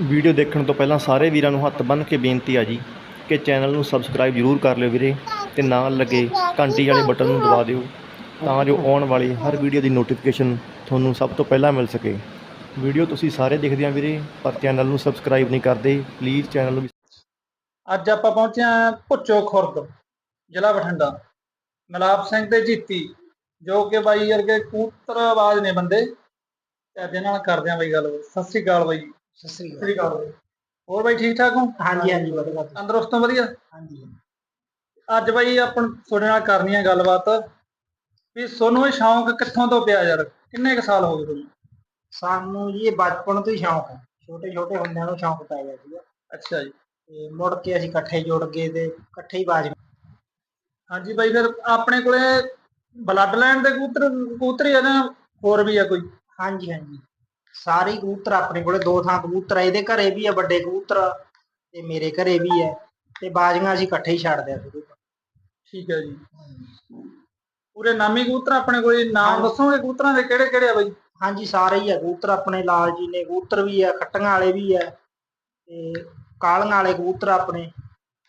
Video ਦੇਖਣ ਤੋਂ ਪਹਿਲਾਂ ਸਾਰੇ ਵੀਰਾਂ ਨੂੰ ਹੱਥ ਬੰਨ੍ਹ ਕੇ ਬੇਨਤੀ ਆ ਜੀ ਕਿ ਚੈਨਲ ਨੂੰ ਸਬਸਕ੍ਰਾਈਬ ਜ਼ਰੂਰ ਕਰ ਲਿਓ ਵੀਰੇ ਤੇ ਨਾਲ ਲੱਗੇ ਘੰਟੀ ਵਾਲੇ ਬਟਨ ਨੂੰ ਦਬਾ ਦਿਓ ਤਾਂ ਜੋ ਆਉਣ ਵਾਲੀ ਹਰ ਵੀਡੀਓ ਦੀ ਨੋਟੀਫਿਕੇਸ਼ਨ ਤੁਹਾਨੂੰ ਸਭ ਤੋਂ ਪਹਿਲਾਂ ਮਿਲ ਸਕੇ। ਵੀਡੀਓ ਤੁਸੀਂ ਸਾਰੇ ਦੇਖਦੇ ਆ ਵੀਰੇ, ਪਰ ਚੈਨਲ ਨੂੰ ਸਬਸਕ੍ਰਾਈਬ ਨਹੀਂ ਕਰਦੇ ਪਲੀਜ਼ ਚੈਨਲ ਨੂੰ ਅੱਜ ਆਪਾਂ ਪਹੁੰਚੇ ਹਾਂ ਭੁੱਚੋ ਖੁਰਦ, ਜ਼ਿਲ੍ਹਾ ਬਠਿੰਡਾ। ਮਲਾਪ ਸਿੰਘ ਤੇ ਜੀਤੀ, ਜੋ ਕਿ ਬਾਈ ਵਰਗੇ ਕੂਤਰ ਆਵਾਜ਼ ਨੇ ਬੰਦੇ। ਤੇ ਅੱਜ ਨਾਲ ਕਰਦੇ ਆਂ ਬਾਈ ਗੱਲ। ਸਤਿ ਸ੍ਰੀ ਅਕਾਲ ਬਾਈ। ਸਤਿ ਸ੍ਰੀ ਅਕਾਲ। ਹੋਰ ਬਾਈ ਠੀਕ ਠਾਕ ਹੋ? ਹਾਂਜੀ ਹਾਂਜੀ ਵਧੀਆ ਹੋ ਵਧੀਆ? ਹਾਂਜੀ ਅੱਜ ਬਾਈ ਆਪਾਂ ਤੁਹਾਡੇ ਨਾਲ ਕਰਨੀ ਹੈ ਗੱਲਬਾਤ ਵੀ ਤੁਹਾਨੂੰ ਇਹ ਸ਼ੌਂਕ ਕਿੱਥੋਂ ਤੋਂ ਪਿਆ ਯਾਰ? ਕਿੰਨੇ ਕੁ ਸਾਲ ਹੋ ਗਏ ਤੁਹਾਨੂੰ? ਸਾਨੂੰ ਜੀ ਇਹ ਬਚਪਨ ਤੋਂ ਹੀ ਸ਼ੌਂਕ ਹੈ। ਛੋਟੇ ਛੋਟੇ ਹੁੰਦਿਆਂ ਨੂੰ ਸ਼ੌਂਕ ਪੈ ਗਿਆ ਸੀਗਾ। ਅੱਛਾ ਜੀ। ਤੇ ਮੁੜ ਕੇ ਅਸੀਂ ਇਕੱਠੇ ਜੁੜ ਗਏ ਤੇ ਇਕੱਠੇ ਹੀ ਬਾਜ ਹਾਂਜੀ ਬਾਈ ਫਿਰ ਆਪਣੇ ਕੋਲੇ ਬਲੱਡ ਲਾਈਨ ਦੇ ਕਬੂਤਰ ਕਬੂਤਰ ਹੀ ਆ ਨਾ ਹੋਰ ਵੀ ਆ ਕੋਈ? ਹਾਂਜੀ ਹਾਂਜੀ। ਸਾਰੇ ਕਬੂਤਰ ਆਪਣੇ ਕੋਲੇ ਦੋ ਥਾਂ ਕਬੂਤਰ ਆ ਇਹਦੇ ਘਰੇ ਵੀ ਆ ਵੱਡੇ ਕਬੂਤਰ ਤੇ ਮੇਰੇ ਘਰੇ ਵੀ ਹੈ ਤੇ ਬਾਜੀਆਂ ਅਸੀਂ ਇਕੱਠੇ ਹੀ ਛੱਡਦੇ ਆ ਸ਼ੁਰੂ ਤੋਂ ਠੀਕ ਹੈ ਜੀ। ਪੂਰੇ ਨਾਮੀ ਕਬੂਤਰ ਆਪਣੇ ਕੋਲ ਨਾਮ। ਦੱਸੋਗੇ ਕਬੂਤਰਾਂ ਦੇ ਕਿਹੜੇ ਕਿਹੜੇ ਆ ਬਾਈ? ਹਾਂਜੀ ਸਾਰੇ ਹੀ ਆ ਕਬੂਤਰ ਆਪਣੇ ਲਾਲ ਜੀ ਨੇ ਕਬੂਤਰ ਵੀ ਆ ਖੱਟੀਆਂ ਵਾਲੇ ਵੀ ਆ ਤੇ ਕਾਲੀਆਂ ਵਾਲੇ ਕਬੂਤਰ ਆਪਣੇ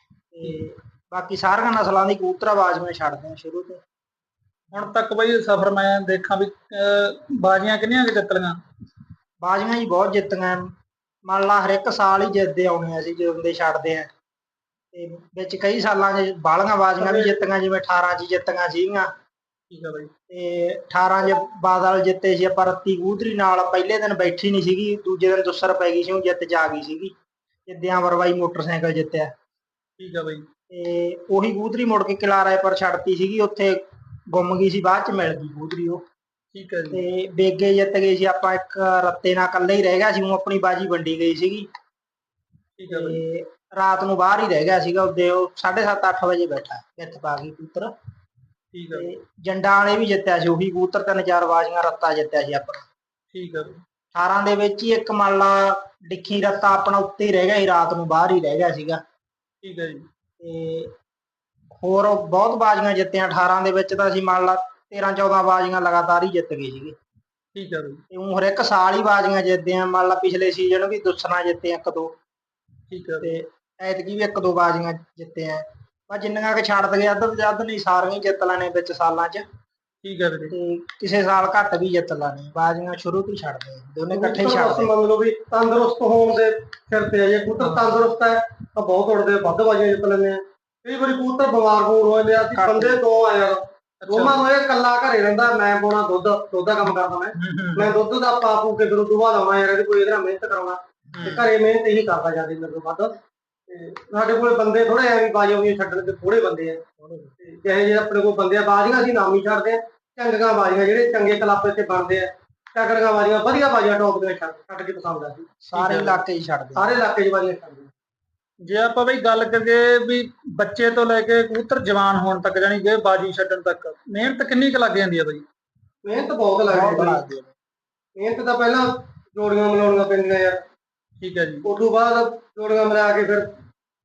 ਤੇ ਬਾਕੀ ਸਾਰੀਆਂ ਨਸਲਾਂ ਦੀ ਕਬੂਤਰ ਬਾਜੀਆਂ ਛੱਡਦੇ ਆ ਸ਼ੁਰੂ ਤੋਂ। ਹੁਣ ਤੱਕ ਬਾਈ ਸਫ਼ਰ ਮੈਂ ਦੇਖਾਂ ਵੀ ਬਾਜ਼ੀਆਂ ਕਿੰਨੀਆਂ ਕਿ ਜਿੱਤ ਲਈਆਂ? ਬਾਜ਼ੀਆਂ ਜੀ ਬਹੁਤ ਜਿੱਤੀਆਂ। ਮੰਨ ਲਾ ਹਰ ਇੱਕ ਸਾਲ ਹੀ ਜਿੱਤਦੇ ਆਉਣੇ ਆ ਅਸੀਂ ਜਦੋਂ ਦੇ ਛੱਡਦੇ ਆ। ਤੇ ਵਿੱਚ ਕਈ ਸਾਲਾਂ 'ਚ ਬਾਲੀਆਂ ਬਾਜ਼ੀਆਂ ਵੀ ਜਿੱਤੀਆਂ ਜਿਵੇਂ 18 'ਚ ਜਿੱਤੀਆਂ ਸੀਗੀਆਂ। ਠੀਕ ਹੈ ਬਾਈ। ਤੇ 18 'ਚ ਬਾਦਲ ਜਿੱਤੇ ਸੀ ਆਪਾਂ ਰੱਤੀ ਕਬੂਤਰੀ ਨਾਲ ਪਹਿਲੇ ਦਿਨ ਬੈਠੀ ਨਹੀਂ ਸੀਗੀ ਦੂਜੇ ਦਿਨ ਦੁੱਸਰ ਪੈ ਗਈ ਸੀ ਉਹ ਜਿੱਤ ਜਾ ਗਈ ਸੀਗੀ। ਜਿੱਦਿਆਂ ਵਰਵਾਈ ਮੋਟਰਸਾਈਕਲ ਜਿੱਤਿਆ। ਠੀਕ ਹੈ ਬਾਈ। ਤੇ ਉਹੀ ਕਬੂਤਰੀ ਮੁੜ ਕੇ ਕਿਲਾ ਰਾਏ ਪਰ ਛੱਡਤੀ ਸੀਗੀ ਉੱਥੇ ਗੁੰਮ ਗਈ ਸੀ ਬਾਅਦ 'ਚ ਮਿਲ ਗਈ ਕਬੂਤਰੀ ਉਹ। ਠੀਕ ਹੈ ਜੀ। ਤੇ ਬੇਗੇ ਜਿੱਤ ਗਏ ਸੀ ਆਪਾਂ ਇੱਕ ਰੱਤੇ ਨਾਲ ਇਕੱਲੇ ਹੀ ਰਹਿ ਗਿਆ ਸੀ ਉਹ ਆਪਣੀ ਬਾਜੀ ਵੰਡੀ ਗਈ ਸੀਗੀ। ਠੀਕ ਹੈ ਤੇ ਰਾਤ ਨੂੰ ਬਾਹਰ ਹੀ ਰਹਿ ਗਿਆ ਸੀਗਾ ਉਹਦੇ ਉਹ 7:30 8 ਵਜੇ ਬੈਠਾ ਇੱਥੇ ਪਾ ਗਈ ਕਬੂਤਰ। ਠੀਕ ਹੈ ਜੰਡਾਂ ਵਾਲੇ ਵੀ ਜਿੱਤਿਆ ਸੀ ਉਹੀ ਕਬੂਤਰ ਤਿੰਨ ਚਾਰ ਬਾਜ਼ੀਆਂ ਰੱਤਾ ਜਿੱਤਿਆ ਸੀ ਆਪਣਾ। ਠੀਕ ਹੈ ਬਾਈ, 18 ਦੇ ਵਿੱਚ ਹੀ ਇੱਕ ਮੰਨ ਲਾ ਡਿੱਖੀ ਰੱਤਾ ਆਪਣਾ ਉੱਤੇ ਹੀ ਰਹਿ ਗਿਆ ਸੀ ਰਾਤ ਨੂੰ ਬਾਹਰ ਹੀ ਰਹਿ ਗਿਆ ਸੀਗਾ। ਠੀਕ ਹੈ ਜੀ। ਤੇ ਹੋਰ ਬਹੁਤ ਬਾਜ਼ੀਆਂ ਜਿੱਤੀਆਂ 18 ਦੇ ਵਿੱਚ ਤਾਂ ਅਸੀਂ ਮੰਨ ਲਾ 13 14 ਬਾਜ਼ੀਆਂ ਲਗਾਤਾਰ ਹੀ ਜਿੱਤ ਗਏ ਸੀਗੇ। ਠੀਕ ਹੈ ਬਾਈ। ਤੇ ਉਹ ਹਰ ਇੱਕ ਸਾਲ ਹੀ ਬਾਜ਼ੀਆਂ ਜਿੱਤਦੇ ਆ। ਮੰਨ ਲਾ ਪਿਛਲੇ ਸੀਜ਼ਨ ਵੀ ਦੁੱਸਣਾ ਜਿੱਤੇ ਇੱਕ ਦੋ ਠੀਕ ਹੈ ਬਾਈ, ਤੇ ਐਤਕੀ ਵੀ ਇੱਕ ਦੋ ਬਾਜ਼ੀਆਂ ਜਿੱਤੇ ਆ। ਪਰ ਜਿੰਨੀਆਂ ਕਿ ਛੱਡ ਦਗੇ ਅੱਧ ਜੱਦ ਨਹੀਂ ਸਾਰੀਆਂ ਹੀ ਜਿੱਤ ਲੈਣੇ ਵਿੱਚ ਸਾਲਾਂ 'ਚ। ਠੀਕ ਹੈ ਵੀਰੇ। ਤੇ ਕਿਸੇ ਸਾਲ ਘੱਟ ਵੀ ਜਿੱਤ ਲੈਣੇ। ਬਾਜ਼ੀਆਂ ਸ਼ੁਰੂ ਤੋਂ ਹੀ ਛੱਡਦੇ ਆ ਦੋਨੇ ਇਕੱਠੇ ਹੀ ਛੱਡਦੇ ਮੰਨ ਲਓ ਵੀ ਤੰਦਰੁਸਤ ਹੋਣ ਦੇ ਸਿਰ ਤੇ ਆ। ਜੇ ਕਬੂਤਰ ਤੰਦਰੁਸਤ ਹੈ ਤਾਂ ਬਹੁਤ ਉੜਦੇ ਵੱਧ ਬਾਜੀਆਂ ਜਿੱਤ ਲੈਂਦੇ ਆ। ਕਈ ਵਾਰੀ ਕਬੂਤਰ ਬਿਮਾਰ ਬੂਰ ਹੋ ਜਾਂਦੇ ਆ। ਅਸੀਂ ਘੱਟ। ਬੰਦੇ ਦੋ ਆ। ਯਾਰ ਅੱਛਾ। ਨੂੰ ਇਹ ਇਕੱਲਾ ਘਰੇ ਰਹਿੰਦਾ ਮੈਂ ਪਾਉਣਾ ਦੁੱਧ ਦੁੱਧ ਦਾ ਕੰਮ ਕਰਦਾ ਮੈਂ। ਮੈਂ ਦੁੱਧ ਦਾ ਪਾ ਪੂ ਕੇ ਫਿਰ ਉਦੋਂ ਬਾਅਦ ਆਉਣਾ ਯਾਰ ਇਹਦੇ ਕੋਈ ਇਹਦੇ ਨਾਲ ਮਿਹਨਤ ਕਰਾਉਣਾ। ਤੇ ਘਰੇ ਮਿਹਨਤ ਇਹੀ ਕਰਦਾ ਜਾਂਦੀ ਮੇਰੇ ਤੋਂ ਵੱਧ। ਤੇ ਸਾਡੇ ਕੋਲ ਬੰਦੇ ਥੋੜੇ ਐ ਵੀ ਬਾਜੀਆਂ ਵੀ ਛੱਡਣ ਦੇ ਥੋੜੇ ਬੰਦੇ ਆ। ਤੇ ਜਿਹੇ ਜਿਹੇ ਆਪਣੇ ਕੋਲ ਬੰਦੇ ਆ ਬਾਜੀਆਂ ਅਸੀਂ ਨਾਮ ਹੀ ਛੱਡਦੇ ਆ। ਚੰਗੀਆਂ ਬਾਜੀਆਂ ਜਿਹੜੇ ਚੰਗੇ ਕਲੱਬ ਇੱਥੇ ਬਣਦੇ ਆ। ਤਕੜੀਆਂ ਬਾਜੀਆਂ ਵਧੀਆ ਬਾਜੀਆਂ ਟੌਪ ਦੀਆਂ ਛੱਡ ਛੱਡ ਕੇ ਪਸੰਦ ਆ। ਸਾਰੇ ਇਲਾਕੇ ਹੀ ਛੱਡਦੇ। ਸਾਰੇ ਇਲਾਕੇ 'ਚ ਬਾਜੀਆਂ ਛੱਡਦੇ। ਜੇ ਆਪਾਂ ਬਈ ਗੱਲ ਕਰੀਏ ਵੀ ਬੱਚੇ ਤੋਂ ਲੈ ਕੇ ਕਬੂਤਰ ਜਵਾਨ ਹੋਣ ਤੱਕ ਜਾਨੀ ਕਿ ਬਾਜੀ ਛੱਡਣ ਤੱਕ ਮਿਹਨਤ ਕਿੰਨੀ ਕੁ ਲੱਗ ਜਾਂਦੀ ਹੈ ਬਈ? ਮਿਹਨਤ ਬਹੁਤ ਲੱਗਦੀ ਹੈ। ਮਿਹਨਤ ਤਾਂ ਪਹਿਲਾਂ ਜੋੜੀਆਂ ਮਿਲਾਉਣੀਆਂ ਪੈਂਦੀਆਂ ਯਾਰ। ਠੀਕ ਹੈ ਜੀ। ਉਸ ਤੋਂ ਬਾਅਦ ਜੋੜੀਆਂ ਮਿਲਾ ਕੇ ਫਿਰ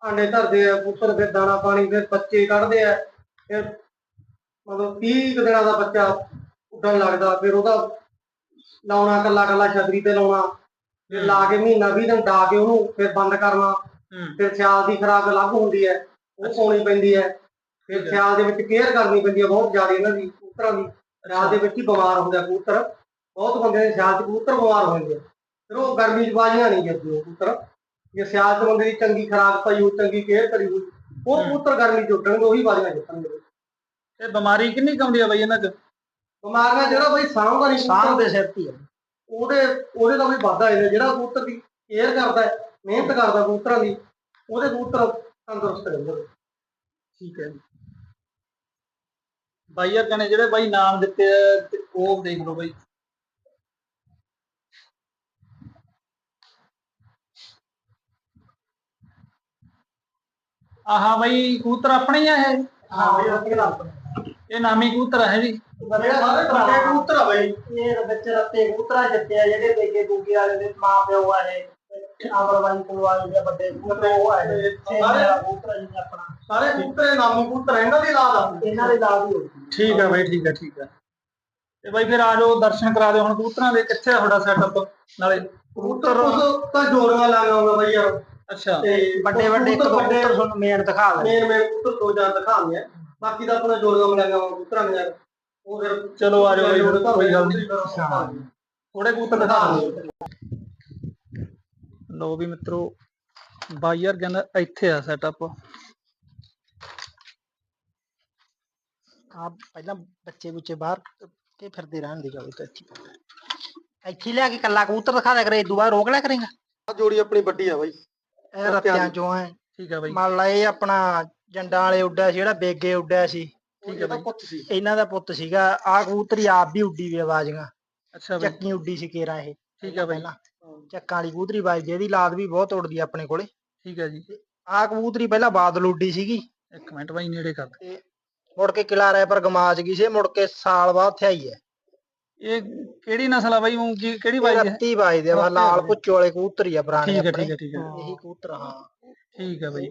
ਆਂਡੇ ਧਰਦੇ ਆ ਪੁੱਤਰ ਫਿਰ ਦਾਣਾ ਪਾਣੀ ਫਿਰ ਬੱਚੇ ਕੱਢਦੇ ਆ ਫਿਰ ਮਤਲਬ 30 ਕੁ ਦਿਨਾਂ ਦਾ ਬੱਚਾ ਉੱਡਣ ਲੱਗਦਾ ਫਿਰ ਉਹਦਾ ਲਾਉਣਾ ਕੱਲਾ ਕੱਲਾ ਛਤਰੀ ਤੇ ਲਾਉਣਾ ਫਿਰ ਲਾ ਕੇ ਮਹੀਨਾ 20 ਦਿਨ ਡਾ ਕੇ ਉਹਨੂੰ ਫਿਰ ਬੰਦ ਕਰਨਾ ਫਿਰ ਸਿਆਲ ਦੀ ਖੁਰਾਕ ਅਲੱਗ ਹੁੰਦੀ ਹੈ ਉਹ ਪਾਉਣੀ ਪੈਂਦੀ ਹੈ। ਫਿਰ ਸਿਆਲ ਦੇ ਵਿੱਚ ਕੇਅਰ ਕਰਨੀ ਪੈਂਦੀ ਹੈ ਬਹੁਤ ਜ਼ਿਆਦਾ ਇਹਨਾਂ ਦੀ ਕਬੂਤਰਾਂ ਦੀ। ਸਿਆਲ ਦੇ ਵਿੱਚ ਹੀ ਬਿਮਾਰ ਹੁੰਦੇ ਕਬੂਤਰ। ਬਹੁਤ ਬੰਦੇ ਨੇ ਸਿਆਲ 'ਚ ਕਬੂਤਰ ਬਿਮਾਰ ਹੋ ਜਾਂਦੇ ਆ। ਫਿਰ ਉਹ ਗਰਮੀ 'ਚ ਬਾਜੀਆਂ ਨਹੀਂ ਜਾਂਦੇ ਉਹ ਕਬੂਤਰ। ਜੇ ਸਿਆਲ 'ਚ ਬੰਦੇ ਦੀ ਚੰਗੀ ਖੁਰਾਕ ਪਾਈ ਹੋਈ ਚੰਗੀ ਕੇਅਰ ਕਰੀ ਹੋਈ ਉਹ ਹੂੰ। ਕਬੂਤਰ ਗਰਮੀ 'ਚ ਉੱਡਣਗੇ ਉਹੀ ਬਾਜੀਆਂ ਜਿੱਤਣਗੇ। ਇਹ ਬਿਮਾਰੀ ਕਿੰਨੀ ਕੁ ਆਉਂਦੀ ਹੈ ਬਈ ਇਹਨਾਂ 'ਚ? ਬਿਮਾਰੀਆਂ ਜਿਹੜਾ ਬਈ ਨਹੀਂ ਸਾਹ ਕਬੂਤਰ ਦੇ ਸਿਰ ਤੇ ਹੀ। ਉਹਦੇ ਉਹਦੇ ਦਾ ਵੀ ਵਾਧਾ ਹੈ ਜਿਹੜਾ ਕਬੂਤਰ ਦੀ ਕੇਅਰ ਕਰਦਾ ਹੈ ਮਿਹਨਤ ਕਰਦਾ ਕਬੂਤਰਾਂ ਦੀ ਉਹਦੇ ਕਬੂਤਰ ਤੰਦਰੁਸਤ ਰਹਿੰਦੇ ਠੀਕ ਹੈ ਬਾਈ ਯਾਰ ਕਹਨੇ ਜਿਹੜੇ ਬਾਈ ਨਾਮ ਦਿੱਤੇ ਆ, ਤੇ ਉਹ ਦੇਖ ਲਓ ਬਾਈ। ਆਹਾ ਬਾਈ ਕਬੂਤਰ ਆਪਣੇ ਹੀ ਆ ਇਹ? ਹਾਂ ਬਈ ਉਹ ਕਿਹੜਾ ਇਹ ਨਾਮੀ ਕਬੂਤਰ ਹੈ ਜੀ ਸਾਰੇ ਕਬੂਤਰ ਆ ਬਈ। ਇਹ ਵਿੱਚ ਰੱਤੇ ਕਬੂਤਰਾਂ ਜਿੱਤੇ ਆ ਜਿਹੜੇ ਬੇਗੇ ਬੂਗੇ ਵਾਲੇ ਦੇ ਮਾਂ ਪਿਓ ਆ ਇਹ। ਆਵਰਵਾਈ ਕੋਲਵਾਈ ਦੇ ਵੱਡੇ ਕਬੂਤਰ ਉਹ ਆ ਇਹ ਛੇ ਵਾਲਾ ਕਬੂਤਰ ਜੀ ਆਪਣਾ। ਸਾਰੇ ਕਬੂਤਰ ਇਹ ਨਾਮੀ ਕਬੂਤਰ ਇਹਨਾਂ ਦੀ ਲਾਦ ਆ। ਇਹਨਾਂ ਦੇ ਲਾਭ ਹੀ ਹੋਈ ਠੀਕ ਹੈ ਬਾਈ ਠੀਕ ਹੈ ਠੀਕ ਹੈ। ਤੇ ਬਾਈ ਫਿਰ ਆ ਜਾਓ ਦਰਸ਼ਨ ਕਰਾ ਦਿਓ। ਹੁਣ ਕਬੂਤਰਾਂ ਦੇ ਕਿੱਥੇ ਆ ਤੁਹਾਡਾ ਸੈਟਅਪ ਨਾਲੇ ਕਬੂਤਰ ਕੁਛ ਤਾਂ ਵਾਲਾ ਲਾਗਾ ਹੋਗਾ ਬਾਈ ਯਾਰ। ਅੱਛਾ। ਤੇ ਵੱਡੇ ਵੱਡੇ ਦੋ ਕਬੂਤਰ ਤੁਹਾਨੂੰ ਮੇਨ ਦਿਖਾ ਦੇ ਮੇਨ ਮੇਨ ਕਬੂਤਰ ਦੋ ਚਾਰ ਦਿਖਾਉਂਦੇ ਆ। ਬਾਕੀ ਦਾ ਆਪਣਾ ਜੋਰ ਵਾਲਾ ਲਾਗਾ ਹੋਗਾ ਕਬੂਤਰਾਂ ਨੇ ਯਾਰ ਉਹ ਫਿਰ ਚਲੋ ਆ ਜਾਓ ਕੋਈ ਗੱਲ ਨਹੀਂ। ਥੋੜੇ ਕਬੂਤਰ ਦਿਖਾ ਦਿਓ। ਲੋ ਵੀ ਮਿੱਤਰੋ ਬਾਈ ਯਾਰ ਕਹਿੰਦਾ ਇੱਥੇ ਆ ਸੈਟਅਪ ਆ ਪਹਿਲਾਂ ਬੱਚੇ ਬੁੱਚੇ ਬਾਹਰ ਕੇ ਫਿਰਦੇ ਰਹਿਣ ਦੀ ਤੇ ਇੱਥੇ। ਇੱਥੇ ਲਿਆ ਕੇ ਕੱਲਾ ਕਬੂਤਰ ਦਿਖਾ ਦਿਆ ਕਰੇ ਬਾਅਦ ਰੋਕ ਲਿਆ ਕਰੇਗਾ। ਆ ਜੋੜੀ ਆਪਣੀ ਵੱਡੀ ਆ ਬਾਈ। ਇਹ ਰੱਤਿਆਂ ਚੋਂ ਹੈ ਠੀਕ ਆ ਬਾਈ। ਮੰਨ ਲਾ ਇਹ ਆਪਣਾ ਜੰਡਾਂ ਵਾਲੇ ਉੱਡਿਆ ਸੀ ਜਿਹੜਾ ਬੇਗੇ ਉੱਡਿਆ ਸੀ। ਠੀਕ ਹੈ ਬਾਈ ਪੁੱਤ ਸੀ। ਇਹਨਾਂ ਦਾ ਪੁੱਤ ਸੀਗਾ। ਆ ਕਬੂਤਰੀ ਆਪ ਵੀ ਉੱਡੀ ਵੀ ਆਵਾਜ਼ਾਂ ਅੱਛਾ ਬਾਈ। ਚੱਕੀ ਉੱਡੀ ਸੀ ਕੇਰਾ ਇਹ। ਠੀਕ ਆ ਬਾਈ। ਪਹਿਲਾਂ। ਚੱਕਾਂ ਵਾਲੀ ਕਬੂਤਰੀ ਵੱਜਦੀ ਇਹਦੀ ਲਾਦ ਵੀ ਬਹੁਤ ਉੱਡਦੀ ਆ ਆਪਣੇ ਕੋਲੇ। ਠੀਕ ਆ ਜੀ। ਆ ਕਬੂਤਰੀ ਪਹਿਲਾਂ ਬਾਦਲ ਉੱਡੀ ਸੀਗੀ। ਇੱਕ ਮਿੰਟ ਬਾਈ ਨੇੜੇ ਕਰ। ਤੇ ਮੁੜ ਕੇ ਕਿਲਾ ਰਾਏ ਪਰ ਗਮਾਚ ਗਈ ਸੀ ਮੁੜ ਕੇ ਸਾਲ ਬਾਅਦ ਇੱਥੇ ਆਈ ਹੈ। ਇਹ ਕਿਹੜੀ ਨਸਲ ਆ ਬਾਈ ਕੀ ਕਿਹੜੀ ਬਾਈ ਹੈ? ਰੱਤੀ ਵੱਜਦੇ ਆ ਵਾ ਲਾਲ ਪੁੱਛੋ ਵਾਲੇ ਕਬੂਤਰੀ ਆ ਪੁਰਾਣੇ ਠੀਕ ਹੈ ਠੀਕ ਹੈ ਠੀਕ ਹੈ। ਇਹੀ ਕਬੂਤਰ ਹਾਂ। ਠੀਕ ਆ ਬਾਈ।